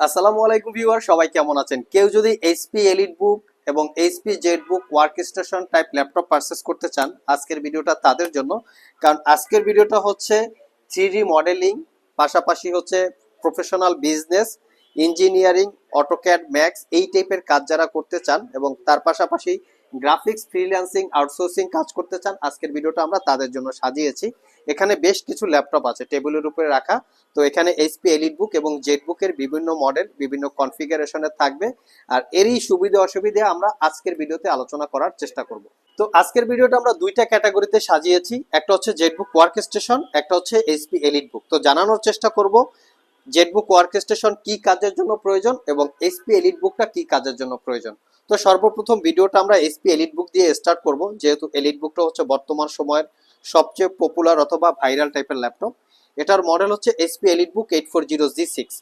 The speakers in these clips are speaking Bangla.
আসসালামু আলাইকুম ভিউয়ার, সবাই কেমন আছেন? কেউ যদি এইচপি এলিট বুক এবং HP Z book workstation type laptop purchase করতে চান, আজকের ভিডিওটা তাদের জন্য। কারণ আজকের ভিডিওটা হচ্ছে থ্রি মডেলিং পাশাপাশি হচ্ছে professional business engineering AutoCAD max এই টাইপের কাজ যারা করতে চান এবং তার পাশাপাশি গ্রাফিক্স ফ্রিল্যান্সিং আউটসোর্সিং কাজ করতে চান, আজকের ভিডিওটা আমরা তাদের জন্য সাজিয়েছি। এখানে বেশ কিছু ল্যাপটপ আছে টেবিলের উপরে রাখা। তো এখানে এইচপি এলিট বুক এবং জেড বুকের বিভিন্ন মডেল বিভিন্ন কনফিগারেশনের থাকবে। আর এরই সুবিধা অসুবিধা আমরা আজকের ভিডিওতে আলোচনা করার চেষ্টা করব। তো আজকের ভিডিওটা আমরা দুইটা ক্যাটাগরিতে সাজিয়েছি। একটা হচ্ছে জেড বুক ওয়ার্ক স্টেশন একটা হচ্ছে এইচপি এলিট বুক তো জানানোর চেষ্টা করব জেড বুক ওয়ার্ক স্টেশন কি কাজের জন্য প্রয়োজন এবং এসপি এলিট বুকটা কি কাজের জন্য প্রয়োজন? তো সর্বপ্রথম ভিডিওটা আমরা এসপি এলিট বুক দিয়ে স্টার্ট করব, যেহেতু এলিট বুকটা হচ্ছে বর্তমান সময়ের সবচেয়ে পপুলার অথবা ভাইরাল টাইপের ল্যাপটপ এটার মডেল হচ্ছে HP EliteBook eight four zero G six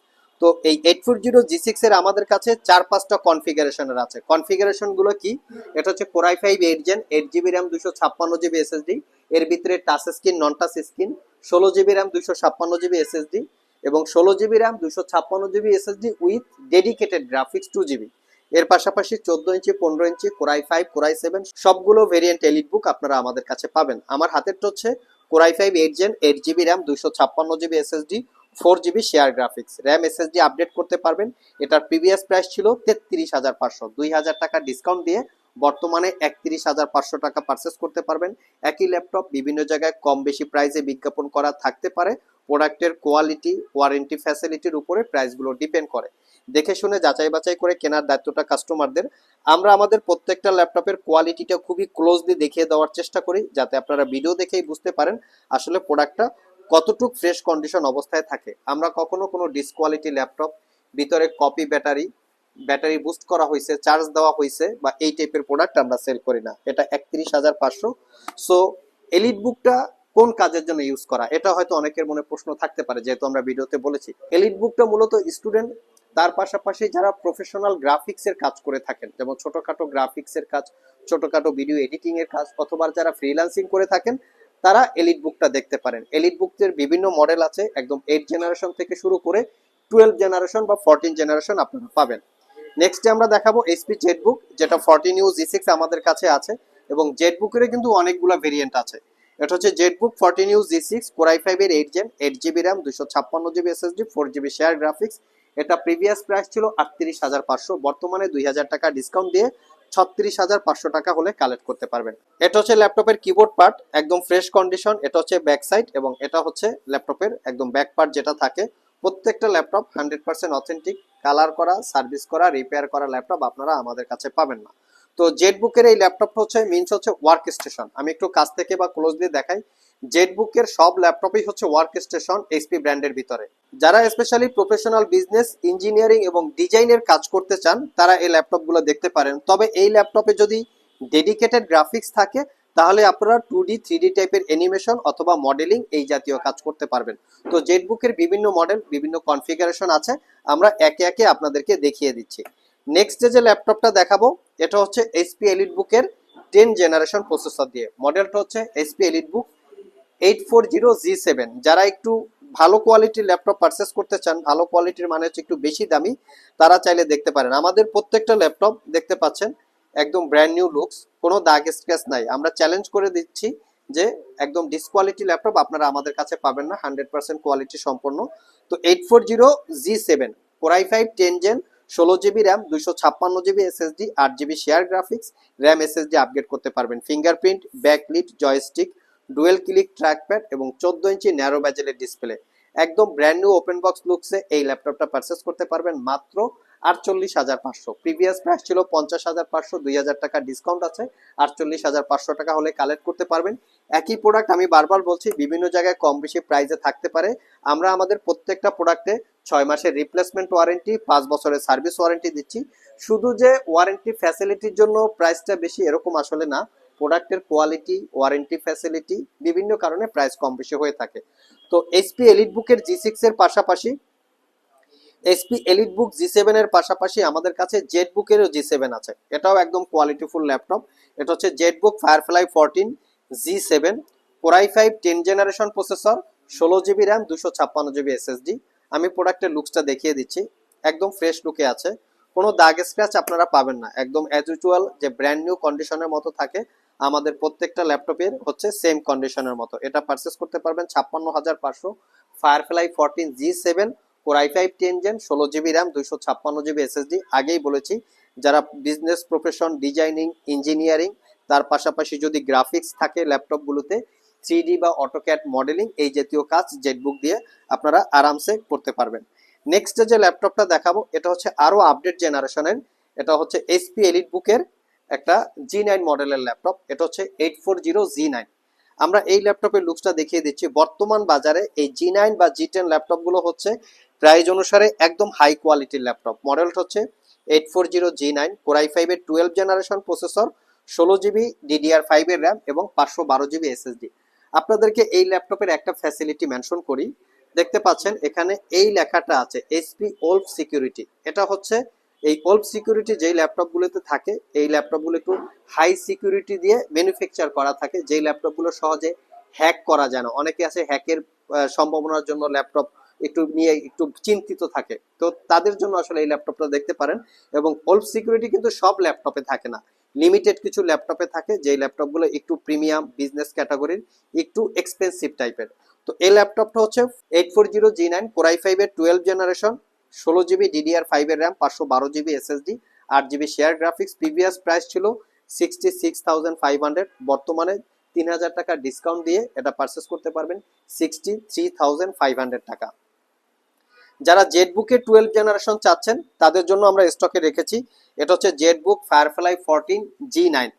তো এই eight four zero G six এর আমাদের কাছে চার পাঁচটা কনফিগারেশনের আছে। কনফিগারেশনগুলো কি? এটা হচ্ছে core i five eight gen eight GB RAM দুশো ছাপ্পান্ন জিবি এসএসডি এর ভিতরে touch screen non touch screen ষোলো জিবি র্যাম দুশো ছাপ্পান্ন জিবি এসএসডি এবং ষোলো জিবি র্যাম দুশো ছাপ্পান্ন GB SSD with dedicated graphics two GB. এর পাশাপাশি চোদ্দ ইঞ্চি, পনেরো inch, core i five, core i seven সবগুলো ভেরিয়েন্ট এলিট বুক আপনারা আমাদের কাছে পাবেন। আমার হাতেরটা হচ্ছে core i five eight gen eight GB RAM দুশো ছাপ্পান্ন GB SSD four GB share graphics RAM SSD update করতে পারবেন। এটার প্রিভিয়াস প্রাইস ছিল তেত্রিশ হাজার পাঁচশো। দুই হাজার টাকা ডিসকাউন্ট দিয়ে বর্তমানে একত্রিশ হাজার পাঁচশো টাকা পারচেস করতে পারবেন। একই ল্যাপটপ বিভিন্ন জায়গায় কম বেশি প্রাইসে বিজ্ঞাপন করা থাকতে পারে। প্রোডাক্টের কোয়ালিটি ওয়ারেন্টি ফ্যাসিলিটির উপরে প্রাইসগুলো ডিপেন্ড করে। দেখে শুনে যাচাই বাছাই করে কেনার দায়িত্বটা কাস্টমারদের আমরা আমাদের প্রত্যেকটা ল্যাপটপের কোয়ালিটিটা খুবই ক্লোজলি দেখিয়ে দেওয়ার চেষ্টা করি, যাতে আপনারা ভিডিও দেখেই বুঝতে পারেন আসলে প্রোডাক্টটা কতটুক ফ্রেশ কন্ডিশন অবস্থায় থাকে। আমরা কখনো কোনো ডিসকোয়ালিটি ল্যাপটপ ভিতরে কপি ব্যাটারি ব্যাটারি বুস্ট করা হয়েছে চার্জ দেওয়া হয়েছে, বা এই টাইপের প্রোডাক্ট আমরা সেল করি না। এটা একত্রিশ হাজার পাঁচশো। সো এলিট বুকটা কোন কাজের জন্য ইউজ করা? এটা হয়তো অনেকের মনে প্রশ্ন থাকতে পারে, যেহেতু আমরা ভিডিওতে বলেছি। এলিট বুকটা মূলত স্টুডেন্ট তার পাশাপাশি যারা প্রফেশনাল গ্রাফিক্স এর কাজ করে থাকেন, যেমন ছোটখাটো গ্রাফিক্স এর কাজ, ছোটখাটো ভিডিও এডিটিং এর কাজ, অথবা যারা ফ্রিল্যান্সিং করে থাকেন, তারা এলিট বুকটা দেখতে পারেন। এলিট বুকের বিভিন্ন মডেল আছে, একদম এইট জেনারেশন থেকে শুরু করে টুয়েলভ জেনারেশন বা ফোরটিন জেনারেশন আপনারা পাবেন। নেক্সট আমরা দেখাবো এসপি জেড বুক যেটা ফোরটিন ইউ জি সিক্স আমাদের কাছে আছে, এবং জেড বুকের কিন্তু অনেকগুলো ভেরিয়েন্ট আছে। এটা হচ্ছে ZBook fourteen U G six core i five এর eight gen eight GB RAM দুশো ছাপ্পান্ন GB SSD four GB share graphics এটা প্রিভিয়াস প্রাইস ছিল আটত্রিশ হাজার পাঁচশো, বর্তমানে দুই হাজার টাকা ডিসকাউন্ট দিয়ে ছত্রিশ হাজার পাঁচশো টাকা হলে কালেক্ট করতে পারবেন। এটা হচ্ছে ল্যাপটপের কিবোর্ড পার্ট একদম ফ্রেশ কন্ডিশন এটা হচ্ছে ব্যাক সাইড এবং এটা হচ্ছে ল্যাপটপের একদম ব্যাক পার্ট যেটা থাকে। প্রত্যেকটা laptop hundred percent authentic colour করা সার্ভিস করা রিপেয়ার করা ল্যাপটপ আপনারা আমাদের কাছে পাবেন না। তো জেড বুকের এই ল্যাপটপটা হচ্ছে মিনস হচ্ছে ওয়ার্ক স্টেশন আমি একটু কাছ থেকে বা ক্লোজলি দেখাই। জেড বুকের সব ল্যাপটপই হচ্ছে ওয়ার্ক স্টেশন এইচপি ব্র্যান্ডের ভিতরে। যারা স্পেশালি প্রফেশনাল বিজনেস ইঞ্জিনিয়ারিং এবং ডিজাইনের কাজ করতে চান, তারা এই ল্যাপটপগুলো দেখতে পারেন। তবে এই ল্যাপটপে যদি ডেডিকেটেড গ্রাফিক্স থাকে তাহলে আপনারা টু ডি থ্রি ডি টাইপের অ্যানিমেশন অথবা মডেলিং এই জাতীয় কাজ করতে পারবেন। তো জেড বুকের বিভিন্ন মডেল বিভিন্ন কনফিগারেশন আছে, আমরা একে একে আপনাদেরকে দেখিয়ে দিচ্ছি। নেক্সট যে ল্যাপটপটা দেখাবো, এটা হচ্ছে এইচপি এলিট বুকের টেন জেনারেশন প্রসেসর দিয়ে। মডেলটা হচ্ছে HP EliteBook eight four zero G seven যারা একটু ভালো কোয়ালিটির ল্যাপটপ পারচেস করতে চান, ভালো কোয়ালিটির মানে হচ্ছে একটু বেশি দামি, তারা চাইলে দেখতে পারেন। আমাদের প্রত্যেকটা ল্যাপটপ দেখতে পাচ্ছেন একদম ব্র্যান্ড নিউ লুকস কোনো দাগ স্ক্র্যাচ নাই। আমরা চ্যালেঞ্জ করে দিচ্ছি যে একদম ডিসকোয়ালিটি ল্যাপটপ আপনারা আমাদের কাছে পাবেন না হান্ড্রেড পার্সেন্ট কোয়ালিটি সম্পন্ন। তো eight four zero G seven core i five ten gen ষোলো জিবি র্যাম দুইশো ছাপ্পান্ন জিবি এসএসডি আট GB share graphics RAM SSD upgrade করতে পারবেন। Fingerprint backlit joystick dual click trackpad এবং চোদ্দ ইঞ্চি ন্যারো ব্যাজেলের ডিসপ্লে একদম ব্র্যান্ড নিউ ওপেন বক্স লুকসে এই ল্যাপটপটা পারচেস করতে পারবেন মাত্র আটচল্লিশ হাজার পাঁচশো। প্রিভিয়াস প্রাইস ছিল পঞ্চাশ হাজার পাঁচশো, দুই হাজার টাকা ডিসকাউন্ট আছে। আটচল্লিশ হাজার পাঁচশো টাকা হলে কালেক্ট করতে পারবেন। একই প্রোডাক্ট আমি বারবার বলছি, বিভিন্ন জায়গায় কম বেশি প্রাইসে থাকতে পারে। আমরা আমাদের প্রত্যেকটা প্রোডাক্টে ছয় মাসের রিপ্লেসমেন্ট ওয়ারেন্টি পাঁচ বছরের সার্ভিস ওয়ারেন্টি দিচ্ছি। শুধু যে ওয়ারেন্টি ফ্যাসিলিটির জন্য প্রাইসটা বেশি এরকম আসলে না। প্রোডাক্টের কোয়ালিটি ওয়ারেন্টি ফ্যাসিলিটি বিভিন্ন কারণে প্রাইস কম বেশি হয়ে থাকে। তো এইচপি এলিট বুকের জি সিক্স এর পাশাপাশি এসপি এলিট বুক জি সেভেন এর পাশাপাশি আমাদের কাছে জেড বুকেরও জি সেভেন আছে। এটাও একদম কোয়ালিটিফুল ল্যাপটপ এটা হচ্ছে ZBook Firefly fourteen G seven core i five ten generation processor ষোলো জিবি র্যাম দুশো ছাপ্পান্ন জিবি এসএসডি আমি প্রোডাক্টের লুকসটা দেখিয়ে দিচ্ছি। একদম ফ্রেশ লুকে আছে। কোনো দাগ স্ক্র্যাচ আপনারা পাবেন না। একদম অ্যাজ ইউজুয়াল যে ব্র্যান্ড নিউ কন্ডিশনের মতো থাকে, আমাদের প্রত্যেকটা ল্যাপটপের হচ্ছে সেম কন্ডিশনের মতো। এটা পারচেস করতে পারবেন ছাপ্পান্ন হাজার পাঁচশো Firefly fourteen G seven core i five ten gen ষোলো জিবি র্যাম দুইশো ছাপ্পান্ন জিবি এসএসডি আগেই বলেছি, যারা বিজনেস প্রফেশন ডিজাইনিং ইঞ্জিনিয়ারিং তার পাশাপাশি যদি গ্রাফিক্স থাকে ল্যাপটপগুলোতে থ্রি বা অটোক্যাট মডেলিং এই জাতীয় কাজ জেটবুক দিয়ে আপনারা আরামসে করতে পারবেন। নেক্সট যে ল্যাপটপটা দেখাবো, এটা হচ্ছে আরও আপডেট জেনারেশনের এটা হচ্ছে এসপি এলিট বুকের একটা জি নাইন মডেলের ল্যাপটপ এটা হচ্ছে eight four zero G nine আমরা এই ল্যাপটপের লুকসটা দেখিয়ে দিচ্ছি। বর্তমান বাজারে এই জি নাইন বা জি টেন ল্যাপটপগুলো হচ্ছে প্রাইস অনুসারে একদম হাই কোয়ালিটির ল্যাপটপ। মডেলটা হচ্ছে eight four zero G nine core i ফাইভের টুয়েলভ জেনারেশন প্রসেসর ষোলো জিবি ডিডিআর ফাইভের র্যাম এবং পাঁচশো বারো জিবি এসএসডি আপনাদেরকে এই ল্যাপটপের একটা ফ্যাসিলিটি মেনশন করি। দেখতে পাচ্ছেন, এখানে এই লেখাটা আছে এসপি ওল্ড সিকিউরিটি এটা হচ্ছে এই ওল্ড সিকিউরিটি যেই ল্যাপটপগুলোতে থাকে, এই ল্যাপটপগুলো একটু হাই সিকিউরিটি দিয়ে ম্যানুফ্যাকচার করা থাকে, যেই ল্যাপটপগুলো সহজে হ্যাক করা যায় না। অনেকে আছে হ্যাকের সম্ভাবনার জন্য ল্যাপটপ একটু নিয়ে একটু চিন্তিত থাকে। তো তাদের জন্য আসলে এই ল্যাপটপটা দেখতে পারেন। এবং ওল্ড সিকিউরিটি কিন্তু সব ল্যাপটপে থাকে না। লিমিটেড কিছু ল্যাপটপে থাকে, যেই ল্যাপটপগুলো একটু প্রিমিয়াম বিজনেস ক্যাটাগরির, একটু এক্সপেন্সিভ টাইপের। তো এই ল্যাপটপটা হচ্ছে eight four zero G nine, core i ফাইভের টুয়েলভ জেনারেশন। ষোলো জিবি ডিডিআর ফাইভের র্যাম পাঁচশো বারো জিবি এসএসডি আট GB share graphics previous price ছিল sixty six thousand five hundred বর্তমানে তিন হাজার টাকা ডিসকাউন্ট দিয়ে এটা পারচেস করতে পারবেন sixty three thousand five hundred টাকা। যারা জেটবুকের টুয়েলভ জেনারেশন চাচ্ছেন, তাদের জন্য আমরা স্টকে রেখেছি। এটা হচ্ছে Z ZBook Firefly fourteen G nine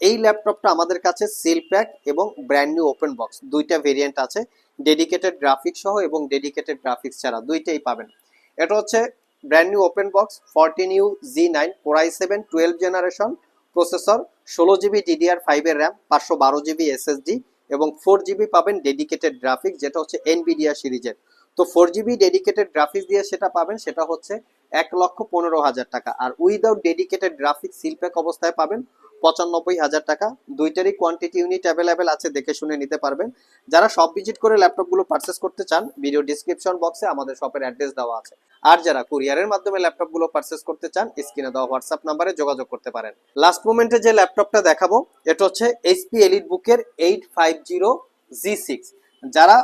এই ল্যাপটপটা আমাদের কাছে সিল প্যাক এবং ব্র্যান্ড নিউ ওপেন বক্স দুইটা ভেরিয়েন্ট আছে ডেডিকেটেড গ্রাফিক্স সহ এবং ডেডিকেটেড গ্রাফিক্স ছাড়া, দুইটাই পাবেন। এটা হচ্ছে brand new open box fourteen U G nine core i seven twelve generation processor ষোলো জিবি ডিডিআর ফাইভের র্যাম পাঁচশো বারো জিবি এসএসডি এবং ফোর জিবি পাবেন ডেডিকেটেড গ্রাফিক্স যেটা হচ্ছে এনবিডিয়া সিরিজের। তো ফোর জিবি ডেডিকেটেড গ্রাফিক্স দিয়ে সেটা পাবেন, সেটা হচ্ছে এক লক্ষ পনেরো হাজার টাকা। আর without dedicated graphics seal pack অবস্থায় পাবেন পঁচানব্বই হাজার টাকা। দুইটারই কোয়ান্টিটি ইউনিট অ্যাভেলেবেল আছে, দেখে শুনে নিতে পারবেন। যারা সব ভিজিট করে ল্যাপটপগুলো পারচেস করতে চান ভিডিও ডিসক্রিপশন বক্সে আমাদের শপের অ্যাড্রেস দেওয়া আছে। আর যারা কুরিয়ারের মাধ্যমে ল্যাপটপগুলো পারচেস করতে চান স্ক্রিনে দেওয়া হোয়াটসঅ্যাপ নাম্বারে যোগাযোগ করতে পারেন। লাস্ট মোমেন্টে যে ল্যাপটপটা দেখাবো, এটা হচ্ছে এইচপি এলিট বুকের eight five zero G six যারা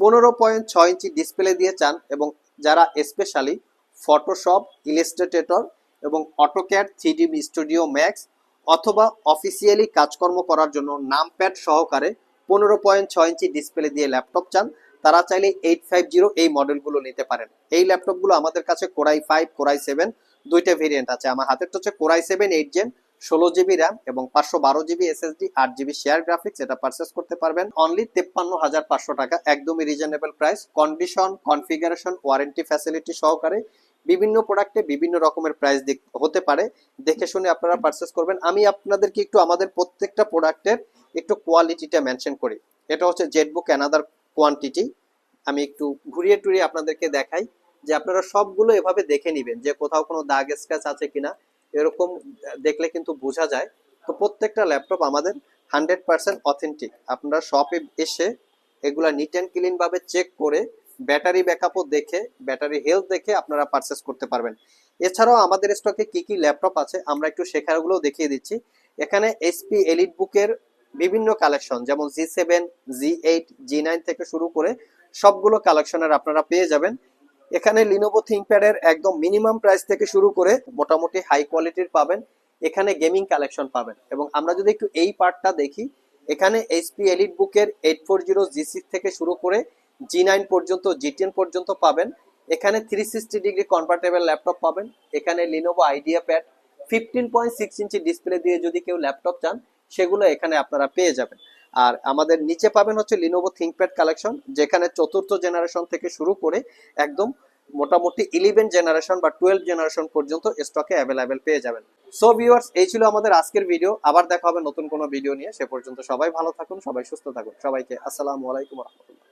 পনেরো পয়েন্ট ছয় ইঞ্চি ডিসপ্লে দিয়ে চান এবং যারা স্পেশালি ফটোশপ ইলিস্ট্রেটেটর এবং অটোক্যাট থ্রি স্টুডিও ম্যাক্স অথবা অফিসিয়ালি কাজকর্ম করার জন্য নামপ্যাড সহকারে পনেরো পয়েন্ট ছয় ইঞ্চি ডিসপ্লে দিয়ে ল্যাপটপ চান। তারা চাইলে এইট ফাইভ জিরো এই মডেলগুলো নিতে পারেন। এই ল্যাপটপগুলো আমাদের কাছে core i five core i seven দুইটা ভেরিয়েন্ট আছে। আমার হাতেরটা হচ্ছে core i seven eight gen ষোলো জিবি র্যাম এবং পাঁচশো বারো জিবি এসএসডি আট জিবি শেয়ার গ্রাফিক্স এটা পারচেস করতে পারবেন। অনলি তেপ্পান্ন হাজার পাঁচশো টাকা, একদমই reasonable price condition configuration warranty facility সহকারে বিভিন্ন প্রোডাক্টে বিভিন্ন রকমের প্রাইস হতে পারে। দেখে শুনে আপনারা পারচেস করবেন। আমি আপনাদেরকে একটু আমাদের প্রত্যেকটা প্রোডাক্টের একটু কোয়ালিটিটা মেনশন করি। এটা হচ্ছে জেটবুক অ্যানাদার কোয়ান্টিটি আমি একটু ঘুরিয়ে টুরিয়ে আপনাদেরকে দেখাই যে আপনারা সবগুলো এভাবে দেখে নেবেন যে কোথাও কোনো দাগ স্ক্র্যাচ আছে কিনা। এরকম দেখলে কিন্তু বোঝা যায়। তো প্রত্যেকটা ল্যাপটপ আমাদের হান্ড্রেড পার্সেন্ট অথেন্টিক আপনারা শপে এসে এগুলা নিট অ্যান্ড ক্লিনভাবে চেক করে ব্যাটারি ব্যাকআপও দেখে, ব্যাটারি হেলথ দেখে আপনারা পারচেস করতে পারবেন। এছাড়াও আমাদের স্টকে কি কি ল্যাপটপ আছে, আমরা একটু শেখারগুলো দেখিয়ে দিচ্ছি। এখানে এসপি এলিট বুকের বিভিন্ন কালেকশন যেমন G seven G eight G nine থেকে শুরু করে সবগুলো কালেকশনের আপনারা পেয়ে যাবেন। এখানে লিনোভো থিঙ্কপ্যাডের একদম মিনিমাম প্রাইস থেকে শুরু করে মোটামুটি হাই কোয়ালিটির পাবেন। এখানে গেমিং কালেকশন পাবেন। এবং আমরা যদি একটু এই পার্টটা দেখি, এখানে এইচপি এলিট বুকের eight four zero G six থেকে শুরু করে জি নাইন পর্যন্ত জি টেন পর্যন্ত পাবেন। এখানে three sixty degree convertible laptop পাবেন। এখানে Lenovo IdeaPad fifteen point six inch display দিয়ে যদি কেউ ল্যাপটপ চান, সেগুলো এখানে আপনারা পেয়ে যাবেন। আর আমাদের নিচে পাবেন হচ্ছে লিনোভো থিঙ্কপ্যাড কালেকশন যেখানে চতুর্থ জেনারেশন থেকে শুরু করে একদম মোটামুটি ইলেভেন জেনারেশন বা টুয়েলভ জেনারেশন পর্যন্ত স্টকে অ্যাভেলেবেল পেয়ে যাবেন। সো ভিউয়ার্স এই ছিল আমাদের আজকের ভিডিও আবার দেখা হবে নতুন কোনো ভিডিও নিয়ে। সে পর্যন্ত সবাই ভালো থাকুন, সবাই সুস্থ থাকুন। সবাইকে আসসালামু আলাইকুম রহমতুল্লাহ।